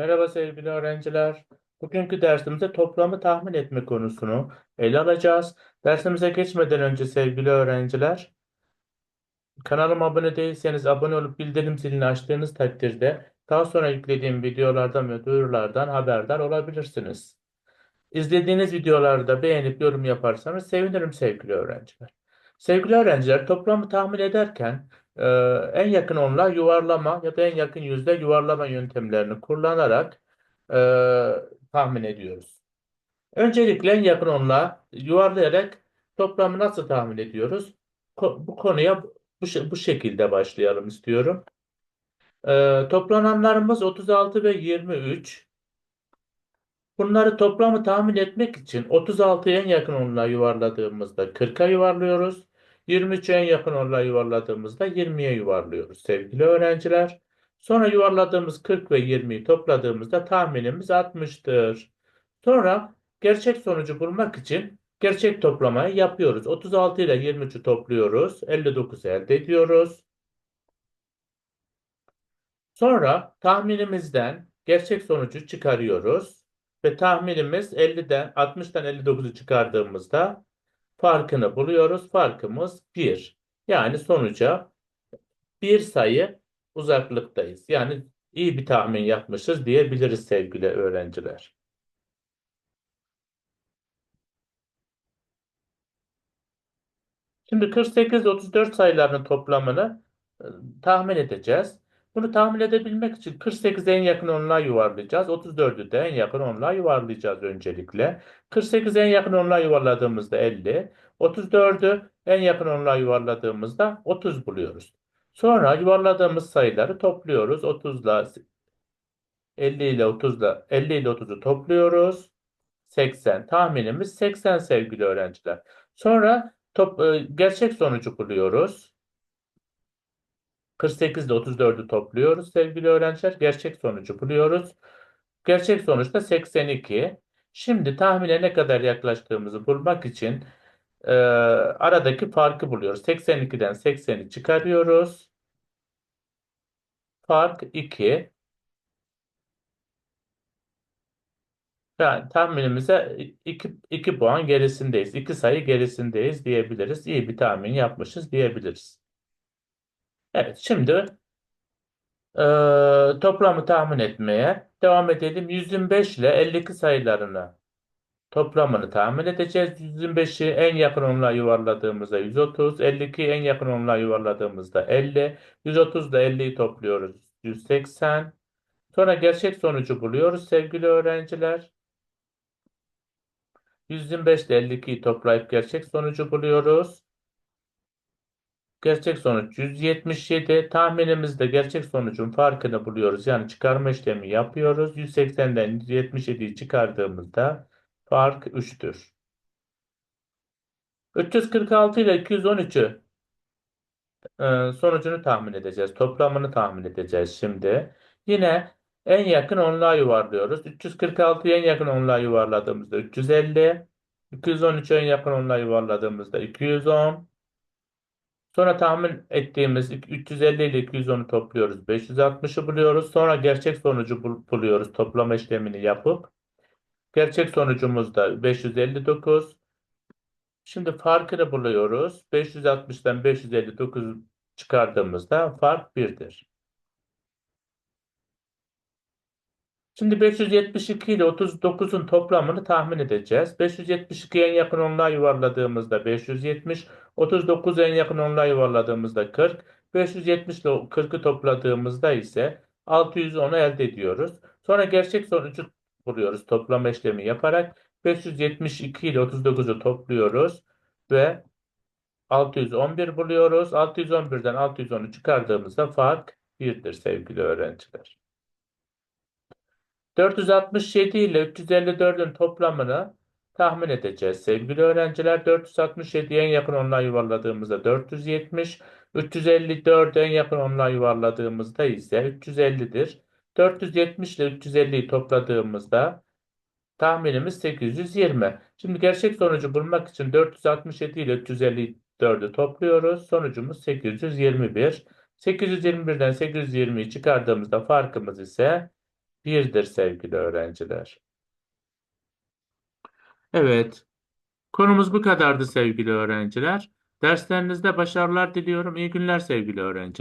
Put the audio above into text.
Merhaba sevgili öğrenciler. Bugünkü dersimizde toplamı tahmin etme konusunu ele alacağız. Dersimize geçmeden önce sevgili öğrenciler, kanalıma abone değilseniz abone olup bildirim zilini açtığınız takdirde daha sonra yüklediğim videolardan ve duyurulardan haberdar olabilirsiniz. İzlediğiniz videoları da beğenip yorum yaparsanız sevinirim sevgili öğrenciler. Sevgili öğrenciler, toplamı tahmin ederken e, en yakın onla yuvarlama ya da en yakın yüzde yuvarlama yöntemlerini kullanarak e, tahmin ediyoruz. Öncelikle en yakın onla yuvarlayarak toplamı nasıl tahmin ediyoruz? Ko- bu konuya bu, bu şekilde başlayalım istiyorum. E, toplananlarımız 36 ve 23. Bunları toplamı tahmin etmek için 36'yı en yakın onla yuvarladığımızda 40'a yuvarlıyoruz. 23'ü en yakın onla yuvarladığımızda 20'ye yuvarlıyoruz sevgili öğrenciler. Sonra yuvarladığımız 40 ve 20'yi topladığımızda tahminimiz 60'tır. Sonra gerçek sonucu bulmak için gerçek toplamayı yapıyoruz. 36 ile 23'ü topluyoruz. 59 elde ediyoruz. Sonra tahminimizden gerçek sonucu çıkarıyoruz. Ve tahminimiz 50'den 60'tan 59'u çıkardığımızda farkını buluyoruz. Farkımız 1. Yani sonuca bir sayı uzaklıktayız. Yani iyi bir tahmin yapmışız diyebiliriz sevgili öğrenciler. Şimdi 48 34 sayılarının toplamını e, tahmin edeceğiz. Bunu tahmin edebilmek için 48'e en yakın onluğa yuvarlayacağız. 34'ü de en yakın onluğa yuvarlayacağız öncelikle. 48'e en yakın onluğa yuvarladığımızda 50. 34'ü en yakın onluğa yuvarladığımızda 30 buluyoruz. Sonra yuvarladığımız sayıları topluyoruz. 30 ile 50 ile 30 ile 50 ile 30'u topluyoruz. 80. Tahminimiz 80 sevgili öğrenciler. Sonra top, e, gerçek sonucu buluyoruz. 48 ile 34'ü topluyoruz sevgili öğrenciler. Gerçek sonucu buluyoruz. Gerçek sonuç da 82. Şimdi tahmine ne kadar yaklaştığımızı bulmak için e, aradaki farkı buluyoruz. 82'den 80'i çıkarıyoruz. Fark 2. Yani tahminimize 2, 2 puan gerisindeyiz. 2 sayı gerisindeyiz diyebiliriz. İyi bir tahmin yapmışız diyebiliriz. Evet şimdi e, toplamı tahmin etmeye devam edelim. 125 ile 52 sayılarını toplamını tahmin edeceğiz. 125'i en yakın onluğa yuvarladığımızda 130. 52'yi en yakın onluğa yuvarladığımızda 50. 130 ile 50'yi topluyoruz. 180. Sonra gerçek sonucu buluyoruz sevgili öğrenciler. 125 ile 52'yi toplayıp gerçek sonucu buluyoruz. Gerçek sonuç 177. Tahminimizde gerçek sonucun farkını buluyoruz. Yani çıkarma işlemi yapıyoruz. 180'den 177'yi çıkardığımızda fark 3'tür. 346 ile 213'ü e, sonucunu tahmin edeceğiz. Toplamını tahmin edeceğiz şimdi. Yine en yakın onluğa yuvarlıyoruz. 346'yı en yakın onluğa yuvarladığımızda 350. 213'ü en yakın onluğa yuvarladığımızda 210. Sonra tahmin ettiğimiz 350 ile 210'u topluyoruz. 560'ı buluyoruz. Sonra gerçek sonucu bul- buluyoruz toplama işlemini yapıp. Gerçek sonucumuz da 559. Şimdi farkını buluyoruz. 560'dan 559 çıkardığımızda fark 1'dir. Şimdi 572 ile 39'un toplamını tahmin edeceğiz. 572 en yakın onluğa yuvarladığımızda 570, 39 en yakın onluğa yuvarladığımızda 40, 570 ile 40'ı topladığımızda ise 610'u elde ediyoruz. Sonra gerçek sonucu buluyoruz toplama işlemi yaparak. 572 ile 39'u topluyoruz ve 611 buluyoruz. 611'den 610'u çıkardığımızda fark 1'dir sevgili öğrenciler. 467 ile 354'ün toplamını tahmin edeceğiz. Sevgili öğrenciler 467 en yakın onluğa yuvarladığımızda 470, 354 en yakın onluğa yuvarladığımızda ise 350'dir. 470 ile 350'yi topladığımızda tahminimiz 820. Şimdi gerçek sonucu bulmak için 467 ile 354'ü topluyoruz. Sonucumuz 821. 821'den 820'yi çıkardığımızda farkımız ise 1'dir sevgili öğrenciler. Evet, konumuz bu kadardı sevgili öğrenciler. Derslerinizde başarılar diliyorum. İyi günler sevgili öğrenciler.